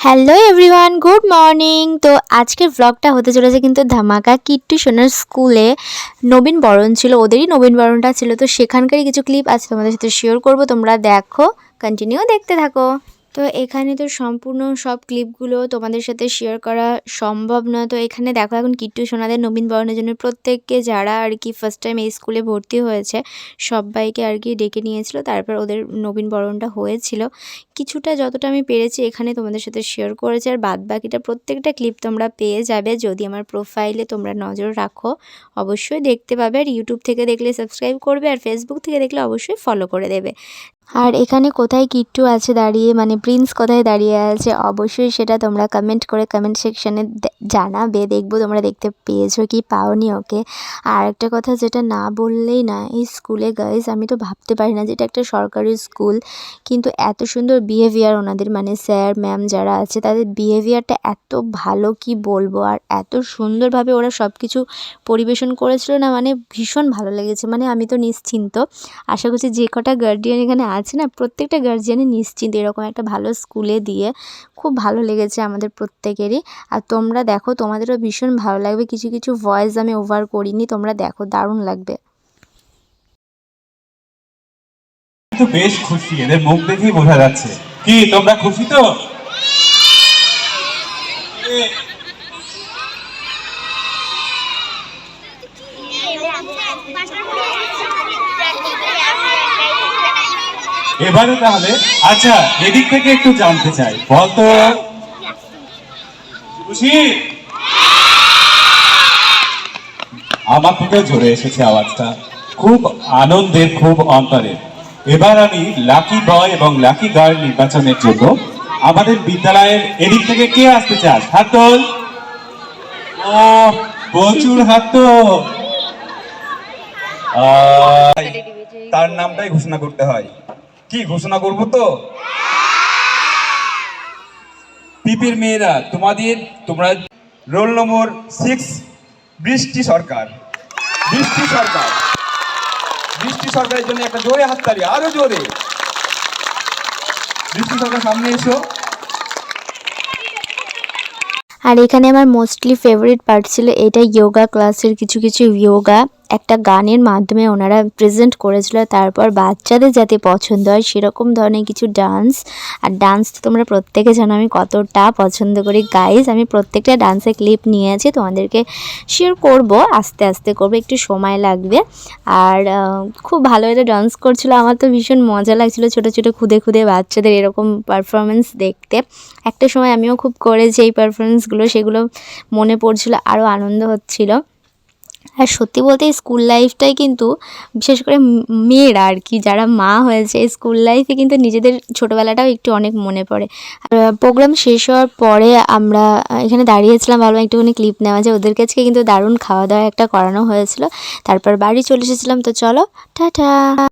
Hello everyone, good morning. তো আজকের ব্লগটা হতে চলেছে কিন্তু ধামাকা কিট্টু সোনার স্কুলে। নবীন বরণ ছিল, ওদেরই নবীন বরণটা ছিল। তো সেখানকারই কিছু ক্লিপ আছে তোমাদের সাথে শেয়ার করব, তোমরা দেখো কন্টিনিউ দেখতে থাকো। তো এখানে তো সম্পূর্ণ সব ক্লিপগুলো তোমাদের সাথে শেয়ার করা সম্ভব নয়। তো এখানে দেখো এখন কিট্টু সোনাদের নবীন বরণের জন্য প্রত্যেককে যারা আর কি ফার্স্ট টাইম এই স্কুলে ভর্তি হয়েছে, সবাইকে আর কি ডেকে নিয়েছিল। তারপর ওদের নবীন বরণটা হয়েছিল। কিছুটা যতটা আমি পেরেছি এখানে তোমাদের সাথে শেয়ার করেছি। আর বাদ বাকিটা প্রত্যেকটা ক্লিপ তোমরা পেয়ে যাবে। যদি আমার প্রোফাইলে তোমরা নজর রাখো, অবশ্যই দেখতে পাবে। আর ইউটিউব থেকে দেখলে সাবস্ক্রাইব করবে। আর ফেসবুক থেকে দেখলে অবশ্যই ফলো করে দেবে। আর এখানে কোথায় কিট্টু আছে দাঁড়িয়ে মানে প্রিন্স কোথায় দাঁড়িয়ে আছে, অবশ্যই সেটা তোমরা কমেন্ট করে কমেন্ট সেকশানে জানাবে। দেখব তোমরা দেখতে পেয়েছ কি পাওনি ওকে। আর একটা কথা যেটা না বললেই না এই স্কুলে গাইজ আমি তো ভাবতে পারি না যেটা একটা সরকারি স্কুল কিন্তু এত সুন্দর বিহেভিয়ার ওনাদের মানে স্যার ম্যাম যারা আছে, তাদের বিহেভিয়ারটা এত ভালো কি বলব? আর এত সুন্দরভাবে ওরা সব কিছু পরিবেশন করেছিল না মানে ভীষণ ভালো লেগেছে। মানে আমি তো নিশ্চিন্ত। আশা করছি যে কটা গার্ডিয়ান এখানে আছে না প্রত্যেকটা গার্জিয়ানই নিশ্চিন্ত এরকম একটা ভালো স্কুলে দিয়ে খুব ভালো লেগেছে আমাদের প্রত্যেকেরই আর তোমরা দেখো তোমাদেরও ভীষণ ভালো লাগবে কিছু কিছু ভয়েস আমি ওভার করিনি তোমরা দেখো দারুণ লাগবে তো বেশ খুশি এদের মুখ দেখেই বোঝা যাচ্ছে কি তোমরা খুশি তো এবারে তাহলে আচ্ছা এদিক থেকে একটু জানতে চাই। বলতো? আমার থেকে জোরে এসেছে আওয়াজটা। খুব আনন্দের, খুব অন্তরের। এবার আমি লাকি বয় এবং লাকি গার্ল নির্বাচনের জন্য আমাদের বিদ্যালয়ের এদিক থেকে কে আসতে চাস? হাত ও প্রচুর হাত তো। তার নামটাই ঘোষণা করতে হয়। কি ঘোষণা করব তো? পিপির মেয়েরা, তোমাদের, তোমরা রোল নম্বর সিক্স বৃষ্টি সরকার। বৃষ্টি সরকার। বৃষ্টি সরকারের জন্য একটা জোরে হাততালি, আরও জোরে। বৃষ্টি সরকার, সামনে এসো। আর এখানে আমার মোস্টলি ফেভারিট পার্ট ছিল, এটা যোগা ক্লাসের কিছু কিছু যোগা একটা গানের মাধ্যমে ওনারা প্রেজেন্ট করেছিল, তারপর বাচ্চাদের যাতে পছন্দ হয় সেরকম ধরনের কিছু ডান্স আর ডান্স তো তোমরা প্রত্যেকে জানো, আমি কতটা পছন্দ করি। গাইজ আমি প্রত্যেকটা ডান্সের ক্লিপ নিয়ে আছি, তোমাদেরকে শেয়ার করব, আস্তে আস্তে করব, একটু সময় লাগবে। আর খুব ভালো এটা ডান্স করছিল, আমার তো ভীষণ মজা লাগছিল ছোট ছোট খুদে খুদে বাচ্চাদের এরকম পারফরমেন্স দেখতে। একটা সময় আমিও খুব করেছি এই পারফরমেন্সগুলো সেগুলো মনে পড়ছিল আরও আনন্দ হচ্ছিল। আর সত্যি বলতে স্কুল লাইফটাই কিন্তু, বিশেষ করে মেয়েরা আর কি, যারা মা হয়েছে স্কুল লাইফে কিন্তু নিজেদের ছোটোবেলাটাও একটু অনেক মনে পড়ে। প্রোগ্রাম শেষ হওয়ার পরে আমরা এখানে দাঁড়িয়েছিলাম, ভাবলাম একটুখানি ক্লিপ নেওয়া যায়। ওদের কাছে কিন্তু দারুণ খাওয়া দাওয়া একটা করানো হয়েছিল। তারপর বাড়ি চলে এসেছিলাম, তো চলো, টাটা!